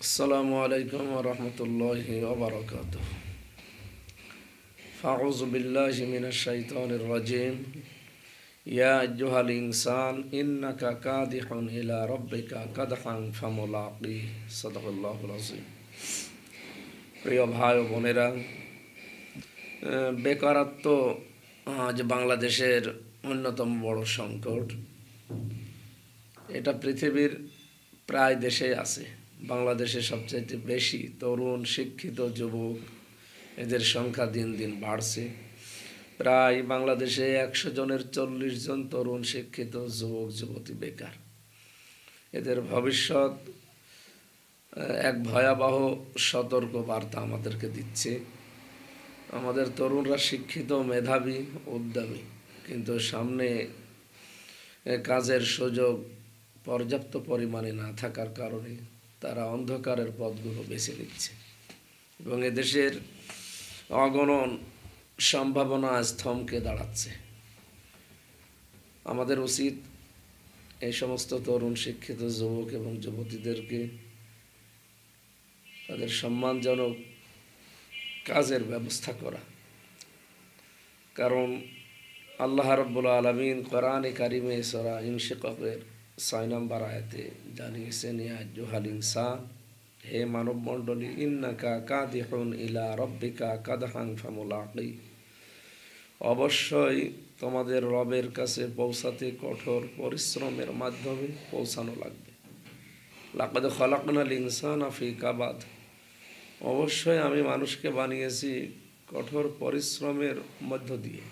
السلام عليكم ورحمة الله وبركاته فأعوذ بالله من الشيطان الرجيم يا أيها الإنسان إنك كادح إلى ربك كدحا فملاقيه صدق الله العظيم প্রিয় ভাই ও বোনেরা আহ, বেকারত্ব আজ বাংলাদেশের অন্যতম বড় সংকট এটা পৃথিবীর প্রায় দেশেই আছে বাংলাদেশে সবচাইতে বেশি তরুণ, শিক্ষিত যুবক, এদের সংখ্যা দিন দিন বাড়ছে। প্রায় বাংলাদেশে একশো জনের চল্লিশ জন তরুণ, শিক্ষিত যুবক, যুবতী বেকার। এদের ভবিষ্যৎ এক ভয়াবহ সতর্ক বার্তা আমাদেরকে দিচ্ছে। আমাদের তরুণরা শিক্ষিত, মেধাবী, উদ্যমী, কিন্তু সামনে কাজের সুযোগ পর্যাপ্ত পরিমাণে না থাকার কারণে তারা অন্ধকারের পথগুলো বেছে নিচ্ছে। এবং এদেশের অগণন সম্ভাবনা আজ থমকে দাঁড়াচ্ছে। আমাদের উচিত এই সমস্ত তরুণ শিক্ষিত যুবক এবং যুবতীদেরকে তাদের সম্মানজনক কাজের ব্যবস্থা করা। কারণ আল্লাহ রব্বুল আলমিন কোরআনে কারিমে সরা ইনশিকের ছয় নম্বর আয়াতে জানিয়েছেন ইয়া জুহাল ইনসান, হে মানব মণ্ডলী ইন্নাকা কাদিহুন ইলা রব্বিকা কাদহান ফামুলাকি। অবশ্যই তোমাদের রবের কাছে পৌঁছাতে কঠোর পরিশ্রমের মাধ্যমে পৌঁছানো লাগবে। লাকাদ খলাকনাল ইনসান আফি কাবাদ। অবশ্যই আমি মানুষকে বানিয়েছি কঠোর পরিশ্রমের মধ্য দিয়ে।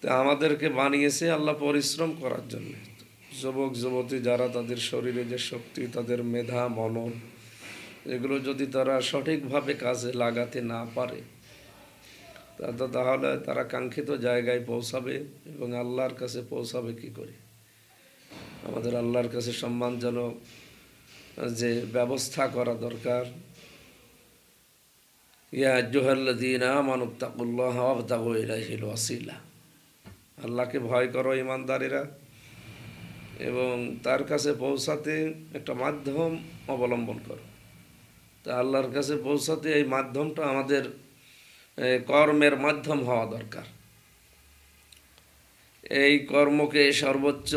তা আমাদেরকে বানিয়েছে আল্লাহ পরিশ্রম করার জন্য। যুবক, যুবতী যারা তাদের শরীরে যে শক্তি, তাদের মেধা, মনন, এগুলো যদি তারা সঠিকভাবে কাজে লাগাতে না পারে তাহলে তারা কাঙ্ক্ষিত জায়গায় পৌঁছাবে এবং আল্লাহর কাছে পৌঁছাবে কি করে? আমাদের আল্লাহর কাছে সম্মানজনক যে ব্যবস্থা করা দরকার। ইয়া জুহাল্লাদিনা মানুত্তাকুল্লাহ আবতাগু ইলাইহিল ওয়াসিলা। আল্লাহকে ভয় করো, ইমানদারেরা। এবং তার কাছে পৌঁছাতে একটা মাধ্যম অবলম্বন করো। তা আল্লাহর কাছে পৌঁছাতে এই মাধ্যমটা আমাদের কর্মের মাধ্যম হওয়া দরকার। এই কর্মকে সর্বোচ্চ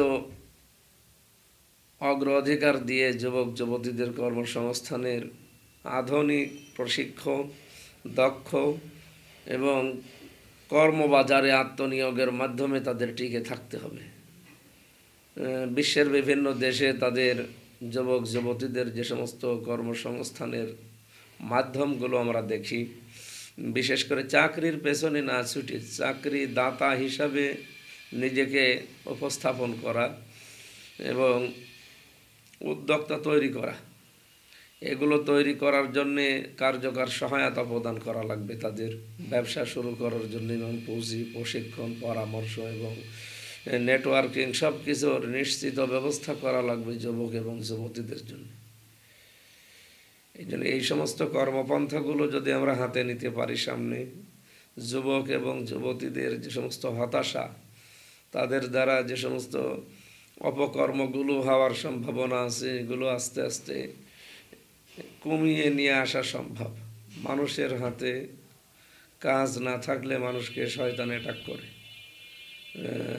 অগ্রাধিকার দিয়ে যুবক, যুবতীদের কর্মসংস্থানের আধুনিক প্রশিক্ষণ, দক্ষ এবং কর্মবাজারে আত্মনিয়োগের মাধ্যমে তাদের টিকে থাকতে হবে। বিশ্বের বিভিন্ন দেশে তাদের যুবক, যুবতীদের যে সমস্ত কর্মসংস্থানের মাধ্যমগুলো আমরা দেখি, বিশেষ করে চাকরির পেছনে না ছুটি চাকরি দাতা হিসাবে নিজেকে উপস্থাপন করা এবং উদ্যোক্তা তৈরি করা, এগুলো তৈরি করার জন্যে কার্যকর সহায়তা প্রদান করা লাগবে তাদের। ব্যবসা শুরু করার জন্য এবং পুঁজি, প্রশিক্ষণ, পরামর্শ এবং নেটওয়ার্কিং সব কিছুর নিশ্চিত ব্যবস্থা করা লাগবে যুবক এবং যুবতীদের জন্য। এই জন্য এই সমস্ত কর্মপন্থাগুলো যদি আমরা হাতে নিতে পারি সামনে, যুবক এবং যুবতীদের যে সমস্ত হতাশা, তাদের দ্বারা যে সমস্ত অপকর্মগুলো হওয়ার সম্ভাবনা আছে, এগুলো আস্তে আস্তে কমিয়ে নিয়ে আসা সম্ভব। মানুষের হাতে কাজ না থাকলে মানুষকে শয়তান অ্যাটাক করে।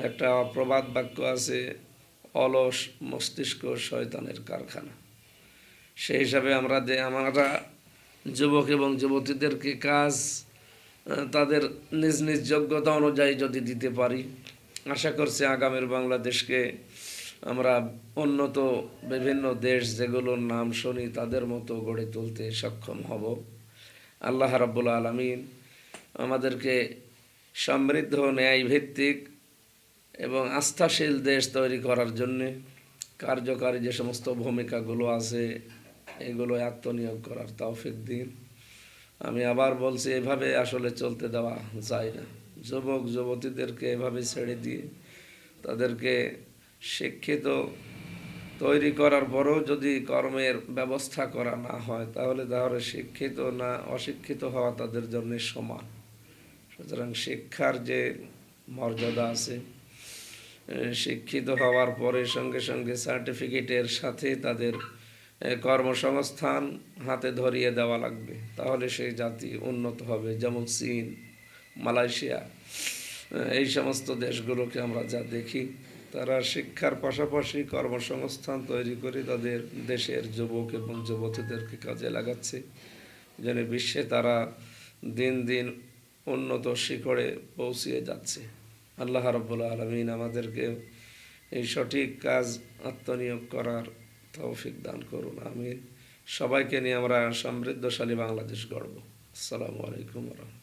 একটা প্রবাদ বাক্য আছে, অলস মস্তিষ্ক শয়তানের কারখানা। সেই হিসাবে আমরা যে আমরা যুবক এবং যুবতীদেরকে কাজ তাদের নিজ নিজ যোগ্যতা অনুযায়ী যদি দিতে পারি, আশা করছি আগামীর বাংলাদেশকে আমরা উন্নত বিভিন্ন দেশ যেগুলোর নাম শুনি তাদের মতো গড়ে তুলতে সক্ষম হব। আল্লাহ রাব্বুল আলমিন আমাদেরকে সমৃদ্ধ ন্যায় ভিত্তিক এবং আস্থাশীল দেশ তৈরি করার জন্যে কার্যকারী যে সমস্ত ভূমিকাগুলো আছে, এগুলো আত্মনিয়োগ করার তৌফিক দিন। আমি আবার বলছি, এভাবে আসলে চলতে দেওয়া যায় না। যুবক, যুবতীদেরকে এভাবে ছেড়ে দিয়ে তাদেরকে শিক্ষিত তৈরি করার পরেও যদি কর্মের ব্যবস্থা করা না হয়, তাহলে তাহলে শিক্ষিত না অশিক্ষিত হওয়া তাদের জন্য সমান। সুতরাং শিক্ষার যে মর্যাদা আছে শিক্ষিত হওয়ার পরে সঙ্গে সঙ্গে সার্টিফিকেটের সাথে তাদের কর্মসংস্থান হাতে ধরিয়ে দেওয়া লাগবে। তাহলে সেই জাতি উন্নত হবে। যেমন চীন, মালয়েশিয়া এই সমস্ত দেশগুলোকে আমরা যা দেখি, তারা শিক্ষার পাশাপাশি কর্মসংস্থান তৈরি করে তাদের দেশের যুবক এবং যুবতীদেরকে কাজে লাগাচ্ছে, যেন বিশ্বে তারা দিন দিন উন্নত শিখরে পৌঁছিয়ে যাচ্ছে। আল্লাহ রব্বুল আলমিন আমাদেরকে এই সঠিক কাজ আত্মনিয়োগ করার তৌফিক দান করুন আমি সবাইকে নিয়ে আমরা সমৃদ্ধশালী বাংলাদেশ গড়ব। আসসালামু আলাইকুম রহমতুল্লাহ।